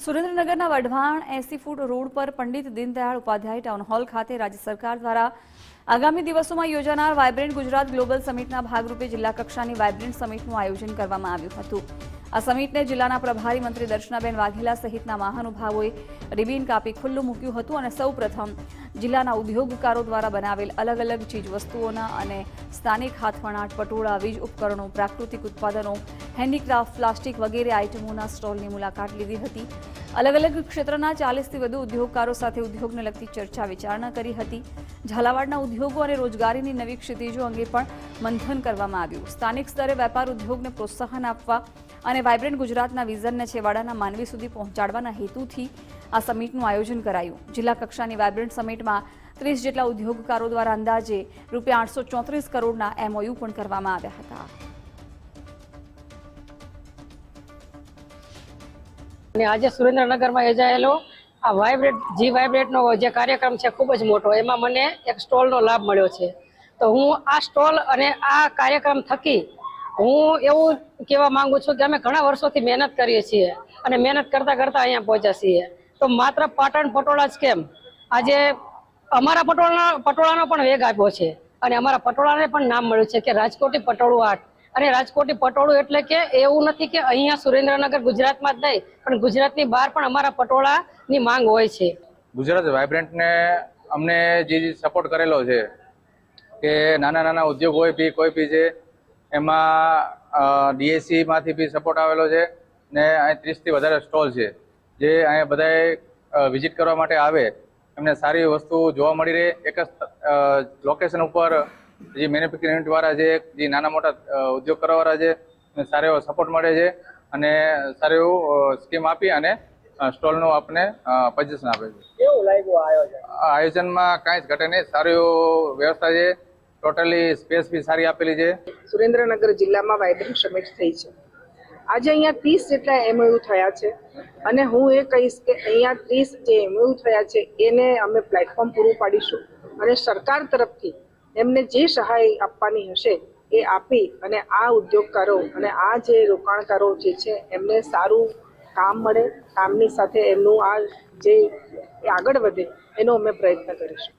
સુરેન્દ્રનગરના વઢવાણ એસી foot road પર Pandit Deendayal Upadhyay town hall ખાતે રાજ્ય સરકાર દ્વારા આગામી દિવસોમાં યોજાનાર વાયબ્રન્ટ ગુજરાત ગ્લોબલ સમિટના ભાગરૂપે જિલ્લા કક્ષાની વાયબ્રન્ટ સમિટનું આયોજન કરવામાં આવ્યું હતું. આ સમિટને જિલ્લાના પ્રભારી મંત્રી દર્શનાબેન વાઘેલા સહિતના મહાનુભાવોએ રિબીન કાપી ખુલ્લું મૂક્યું હતું અને સૌપ્રથમ જિલ્લાના ઉદ્યોગકારો દ્વારા બનાવેલ અલગ અલગ ચીજવસ્તુઓના અને સ્થાનિક હાથવણાટ પટોળા, વીજ ઉપકરણો, પ્રાકૃતિક ઉત્પાદનો હેન્ડીક્રાફ્ટ, પ્લાસ્ટિક વગેરે આઇટમોના સ્ટોલની મુલાકાત લીધી હતી. અલગ અલગ ક્ષેત્રના ચાલીસથી વધુ ઉદ્યોગકારો સાથે ઉદ્યોગને લગતી ચર્ચા વિચારણા કરી હતી. ઝાલાવાડના ઉદ્યોગો અને રોજગારીની નવી ક્ષિતિજો અંગે પણ મંથન કરવામાં આવ્યું. સ્થાનિક સ્તરે વેપાર ઉદ્યોગને પ્રોત્સાહન આપવા અને વાયબ્રન્ટ ગુજરાતના વિઝનને છેવાડાના માનવી સુધી પહોંચાડવાના હેતુથી આ સમિટનું આયોજન કરાયું. જિલ્લા કક્ષાની વાયબ્રન્ટ સમિટમાં ત્રીસ જેટલા ઉદ્યોગકારો દ્વારા અંદાજે રૂપિયા આઠસો ચોત્રીસ કરોડના એમઓયુ પણ કરવામાં આવ્યા હતા. અને આજે સુરેન્દ્રનગરમાં યોજાયેલો આ વાઇબ્રેટ જી વાઇબ્રેટનો જે કાર્યક્રમ છે ખૂબ જ મોટો, એમાં મને એક સ્ટોલનો લાભ મળ્યો છે. તો હું આ સ્ટોલ અને આ કાર્યક્રમ થકી હું એવું કહેવા માંગુ છું કે અમે ઘણા વર્ષોથી મહેનત કરીએ છીએ અને મહેનત કરતાં કરતાં અહીંયા પહોંચ્યા છીએ. તો માત્ર પાટણ પટોળા જ કેમ? આજે અમારા પટોળા પટોળાનો પણ વેગ આપ્યો છે અને અમારા પટોળાને પણ નામ મળ્યું છે કે રાજકોટી પટોળું આર્ટ અને રાજકોટની પટોળું એટલે કે એવું નથી કે અહીંયા સુરેન્દ્રનગર ગુજરાતમાં જ નહીં, પણ ગુજરાતની બહાર પણ અમારા પટોળાની માંગ હોય છે. ગુજરાત વાઇબ્રન્ટને અમને જે સપોર્ટ કરેલો છે, કે નાના નાના ઉદ્યોગ હોય બી, કોઈ બી છે, એમાં ડીએસસી માંથી બી સપોર્ટ આવેલો છે, ને અહીં ત્રીસથી વધારે સ્ટોલ છે, જે અહીંયા બધાએ વિઝિટ કરવા માટે આવે. એમને સારી વસ્તુ જોવા મળી રહે. એક જ લોકેશન ઉપર જે મેન્યુફેક્ચરિંગ યુનિટ વાળા છે જે નાના મોટા ઉદ્યોગ ઉદ્યોગ કરવાવાળા છે સારો એવો સપોર્ટ મળે છે અને સારું એવું સ્કીમ આપી અને સ્ટોલનું આપને પજેશન આપે છે. કેવું લાગ્યું આયોજન? આયોજનમાં કાંઈ જ ઘટે નહીં. સારી એવું વ્યવસ્થા છે. ટોટલી સ્પેસ બી સારી આપેલી છે. સુરેન્દ્રનગર જિલ્લામાં વાઇબ્રન્ટ સમિટ થઈ છે. આજે અહીંયા ત્રીસ જેટલા એમઓયુ થયા છે અને હું એ કહીશ કે અહીંયા ત્રીસ જે એમઓયુ થયા છે એને અમે પ્લેટફોર્મ પૂરું પાડીશું. અને સરકાર તરફથી એમને જે સહાય આપવાની હશે એ આપી અને આ ઉદ્યોગકારો અને આ જે રોકાણકારો જે છે, એમને સારું કામ મળે, કામની સાથે એમનું આ જે આગળ વધે, એનો અમે પ્રયત્ન કરીશું.